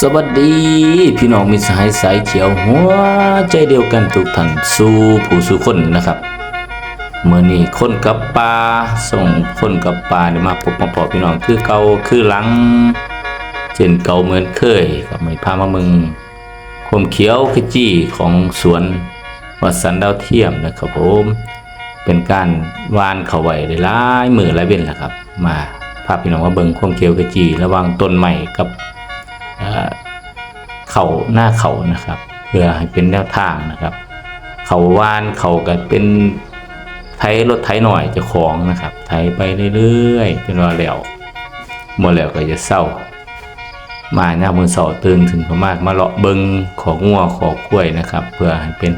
สวัสดีพี่น้องมิตรสหายสายเขียวหัวใจเดียวกันทุกท่านสู่ผู้สู่คนนะครับเมื่อนี้คนกับปลาส่งคนกับปลาได้มาพบมาพอพี่น้องคือเก่าคือหลังเช่นเก่าเหมือนเคยกับไม่พามามึงคมเขียวขจีของสวนวัดสันดาวเทียมนะครับผมเป็นการวานเขาไว้ได้หลายมือหลายเว้นแหละครับ มาพาพี่น้องมาเบิงความเขียวขจีระหว่างต้นใหม่กับเอ่อเขาหน้าเขานะครับ เพื่อให้เป็นแนวทางนะครับ เขาวานเขาก็เป็นไถรถไถหน่อยจะของนะครับ ไถไปเรื่อยๆจนว่าแล้วหมดแล้วก็จะเศร้า มาหน้ามือเสาตื่นถึงประมาณมาเลาะเบิงของงัวของกล้วยนะครับ เพื่อให้เป็น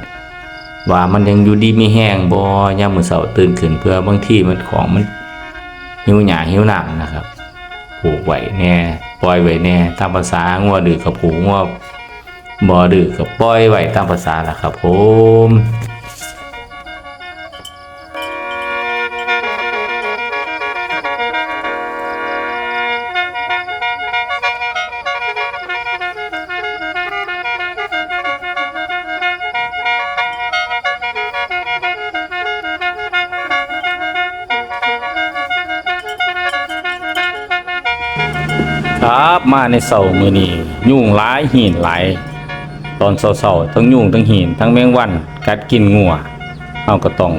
ว่ามันยังอยู่ดีไมีแห้งบ่ย่ามมือเสาตื่นขึ้นเพื่อบางที่มันของมัน หิวหยาหิวหนังนะครับผูกไว้แน่ปล่อยไว้แน่ตามภาษางัวดื้อกับผูกงัวบ่ดื้อกับปล่อยไว้ตามภาษาล่ะครับผม ครับมาในเสาร์มือนี้ยุ่งหลายหินหลายตอนเสาๆทั้งยุ่งทั้งหินทั้งแมงวันกัดกินงัวเราก็ต้อง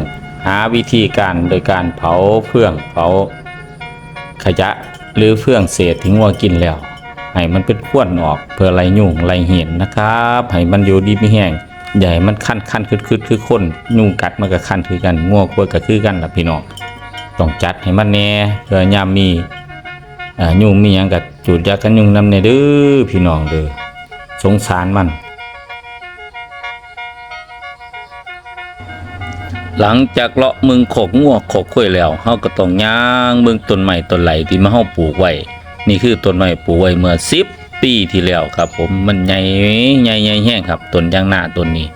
หาวิธีการโดยการเผาเฟื่องเผาขยะหรือเฟื่องเศษที่งัวกินแล้ว ให้มันเป็นขวนออกเพื่อไล่ยุ่งไล่เห็นนะครับให้มันอยู่ดีไม่แห้งใหญ่มันคันคันคืดคืดคือคนยุ่งกัดมันก็คันคือกันงัวกล้วยก็คือกันล่ะพี่น้องต้องจัดให้มันแน่เพื่อยามมี ยุ่งมีหยังกับจูดยากันยุ่งนำในเด้อพี่น้องเด้อสงสารมัน หลังจากเลาะมึงขกงวโขกข้วยแล้วเฮาก็ต้องย่างเบิ่งต้นไม้ต้นไหลที่มาเฮาปลูกไว้นี่คือต้นไม้ปลูกไว้เมื่อ10ปีที่แล้วครับ ผมมันใหญ่ใหญ่ใหญ่แห้งครับต้นยางหน้าต้นนี้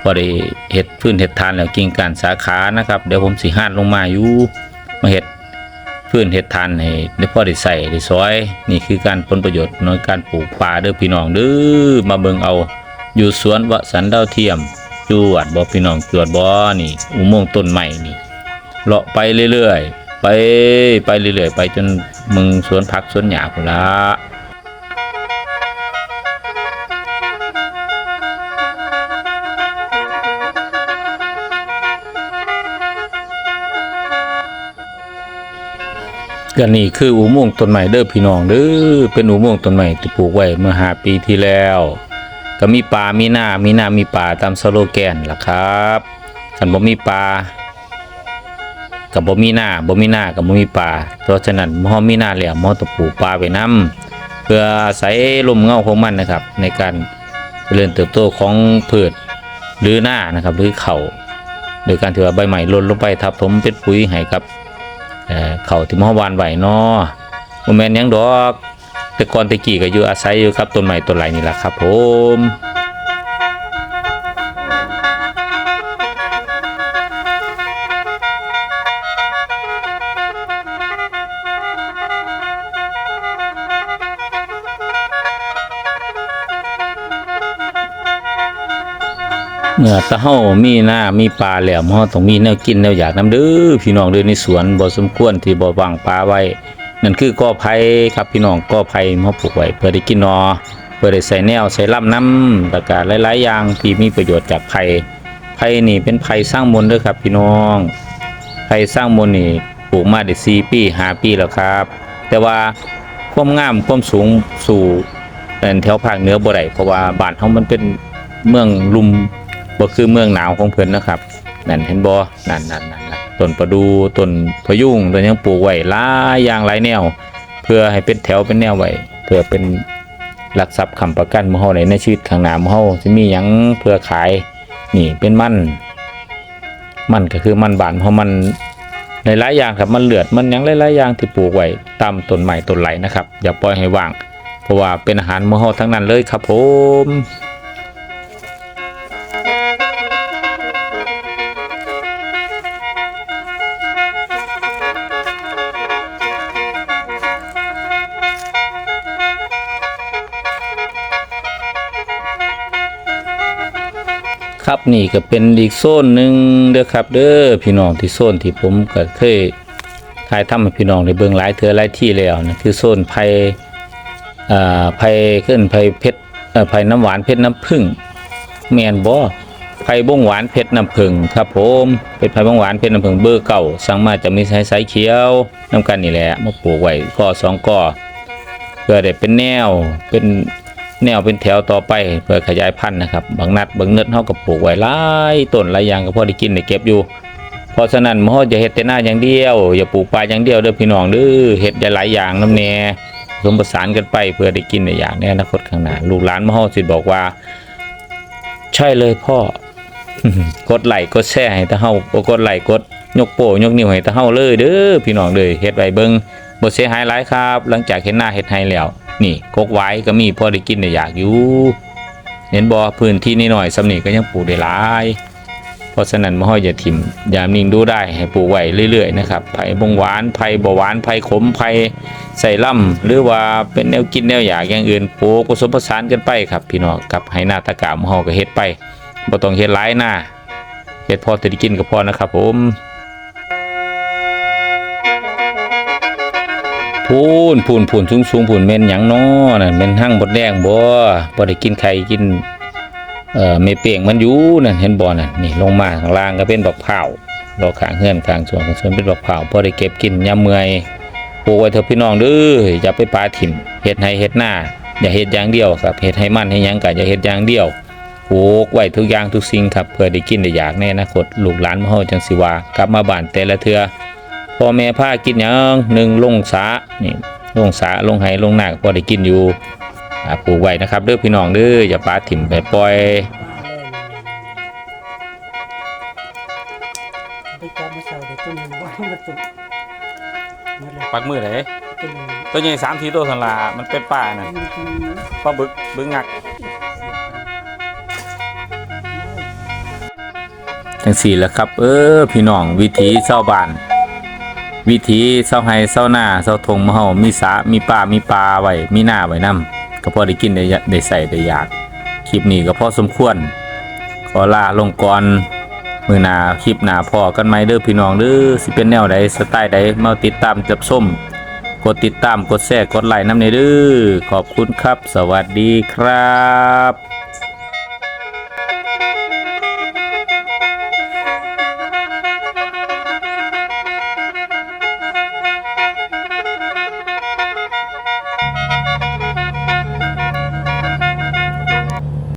พอได้เฮ็ดพื้นเฮ็ดทานแล้วกิ่งกานสาขานะครับ เดี๋ยวผมสิหาดลงมาอยู่มาเฮ็ด พื้นเฮ็ดทานให้ได้พอได้ใส่ได้ซอย นี่คือการผลประโยชน์ในการปลูกป่าเด้อพี่น้องเด้อมาเบิ่งเอา อยู่สวนวสันดาวเทียมจวดบ่พี่น้องจวดบ่นี่ อุโมงค์ต้นใหม่นี่เลาะไปเรื่อยๆไปไปเรื่อยๆไปจนมึงสวนผักสวนหญ้าพุ่นละ ก็นี่คืออุโมงค์ต้นใหม่เด้อพี่น้องเด้อเป็นอุโมงค์ต้นใหม่ที่ปลูกไว้เมื่อหาปีที่แล้ว ก็มีปลามีหน้ามีหน้ามีป่าตามสโลแกนล่ะครับคันบ่มีปลากับบ่มีหน้าบ่มีหน้ากับบ่มีปลาเพราะฉะนั้นมอมีหน้าแล้วมอต้องปลูกปลาไว้นํเพื่ออาศัยลมเงาของมันนะครับ ในการเจริญเติบโตของพืชหรือหน้านะครับหรือเขาโดยการที่ว่าใบใหม่ล่นลงไปทับถมเป็นปุ๋ยให้กับ เขาที่มอวานไว้เนาะบ่แม่นหยังดอก แต่ก่อนตะกี้ก็อยู่อาศัยอยู่ครับต้นไม้ต้นไหลนี่แหละครับผม เมื่อตะเฮามีหน้ามีปลาแล้วเฮาต้องมีแนวกินแนวอยากนํเด้อพี่น้องเด้อในสวนบ่สมควรที่บ่วางปลาไว้ นั่นคือกอไผ่ครับพี่น้องกอไผ่มาปลูกไว้เพื่อได้กินนอเพื่อได้ใส่แนวใส่ลำน้ำแล้วก็หลายๆอย่างที่มีประโยชน์จากไผ่ไผ่นี่เป็นไผ่สร้างมนต์เด้อครับพี่น้องไผ่สร้างมนต์นี่ปลูกมาได้4ปี5ปีแล้วครับ แต่ว่าความงามความสูงสู่เอิ่นแถวภาคเหนือบ่ได้เพราะว่าบ้านเฮามันเป็นเมืองลุ่ม บ่คือเมืองหนาวของเพิ่นนะครับนั่นเห็นบ่นั่นนั่นนั่นต้นประดูต้นพะยุงต้นยังปลูกไว้หลายอย่างหลายแนว เพื่อให้เป็นแถวเป็นแนวไว้เพื่อเป็นหลักทรัพย์ค้ำประกันมู่เฮาในในชีวิตข้างหน้าหมู่เฮาสิมีหยังเพื่อขายนี่เป็นมันมันก็คือมันบานเพราะมันหลายอย่างครับมันเลือดมันยังหลายๆอย่างที่ปลูกไว้ตามต้นไม้ต้นไหลนะครับ อย่าปล่อยให้ว่าง เพราะว่าเป็นอาหารมู่เฮาทั้งนั้นเลยครับผม ครับนี่ก็เป็นอีกโซนหนึ่งเด้อครับ เด้อพี่น้องที่โซนที่ผมก็เคยถ่ายทำให้พี่น้องได้เบิ่งหลายเทื่อหลายที่แล้วนะคือโซนไผ่อ่าไผ่ขึ้นไผ่เพชรเอ่อไผ่น้ำหวานเพชรน้ำผึ้งแมนบ่ไผ่บงหวานเพชรน้ำผึ้งครับผมเป็นไผ่บงหวานเพชรน้ำผึ้งเบอร์เก่าสั่งมาจากมีสายสายเขียวน้ำกันนี่แหละมาปลูกไว้ก่อสองก่อเพื่อได้เป็นแนวเป็น แนวเป็นแถวต่อไปเพื่อขยายพันธุ์นะครับบางนัดบางเนิดเฮาก็ปลูกไว้หลายต้นหลายอย่างก็พอได้กินได้เก็บอยู่ เพราะฉะนั้นมอจะเฮ็ดแต่หน้าอย่างเดียว อย่าปลูกปลาอย่างเดียวเด้อพี่น้องเด้อเฮ็ดได้หลายอย่างน้ำแน่ผสมผสานกันไปเพื่อได้กินได้อย่างในอนาคตข้างหน้าลูกหลานมอสิบอกว่า ใช่เลยพ่อกดไหลกดแชร์ให้ตาเฮากดไหลกดยกโป้ยกนิ้วให้ตาเฮาเลยเด้อพี่น้องเด้อเฮ็ดไว้เบิ่งบ่เสียหายหลายครับ หลังจากเห็นหน้าเฮ็ดให้แล้ว นี่กกไว้ก็มีพอได้กินได้อยากอยู่เห็นบ่พื้นที่นิดหน่อยสำนีก็ยังปลูกได้หลาย เพราะฉะนั้นมะฮ้อยอย่าถิ่มยามนิ่งดูได้ให้ปลูกไว้เรื่อยๆนะครับไผ่บงหวานไผ่บ่หวานไผ่ขมไผ่ใส่ล่ำหรือว่าเป็นแนวกินแนวอยากอย่างอื่นปลูกผสมผสานกันไปครับ พี่น้องกับให้หน้าตะกามะฮ้อก็เฮ็ดไปบ่ต้องเฮ็ดหลายหน้าเฮ็ดพอจะได้กินก็พอนะครับผม พูนพูนพูนสูงสูงพูนเม่นหยังน้อน่ะเม่นหั่งบดแดงบ่บ่ได้กินไข่กินเอ่อเมเปียงมันอยู่นั่นเห็นบ่นั่นนี่ลงมาข้างล่างก็เป็นบักพร้าวดอกขางเฮือนข้างสวนข้างสวนเป็นบักพร้าพอได้เก็บกินยามเมื่อยปลูกไว้เถอะพี่น้องเด้ออย่าไปปาถิ่มเฮ็ดให้เฮ็ดหน้าอย่าเฮ็ดอย่างเดียวครับเฮ็ดให้มันให้หยังก็อย่าเฮ็ดอย่างเดียวปลูกไว้ทุกอย่างทุกสิ่งครับเพื่อได้กินได้อยากในอนาคตลูกหลานมาเฮาจังสิว่ากลับมาบ้านแต่ละเทื่อ พ่อแม่พากินหยังหนึ่งลงสานี่ลงสาลงไห้ลงนาก็พอได้กินอยู่อ่าปลูกไว้นะครับเด้อพี่น้องเด้ออย่าปาถิ่มไปปล่อยไปจับมาเสาเด็กตัวหนึงว่ามาตุกมาเลยปักมือไหนตัวหนึงตัวใหญ่สามทีตัวสันลามันเป็นป่าน่ะมันคือปลาบึกบึกงักจังสี่แหล้วครับ เออพี่น้องวิถีเศร้าวบ้าน วิถีเศร้าไห้เศร้าหน้าเศร้าทงมะเฮามีสามีป่ามีปลาไว้มีหน้าไว้นํก็พอได้กินได้ได้ใส่ได้อยาก คลิปนี้ก็พอสมควร ขอลาลงก่อนมือหนาคลิปหนาพอกันไหมเด้อพี่น้องเด้อสิเป็นแนวใดสไตล์ใดมาติดตามจับส้มกดติดตามกดแชร์กดไลค์น้ำในเด้อขอบคุณครับ สวัสดีครับ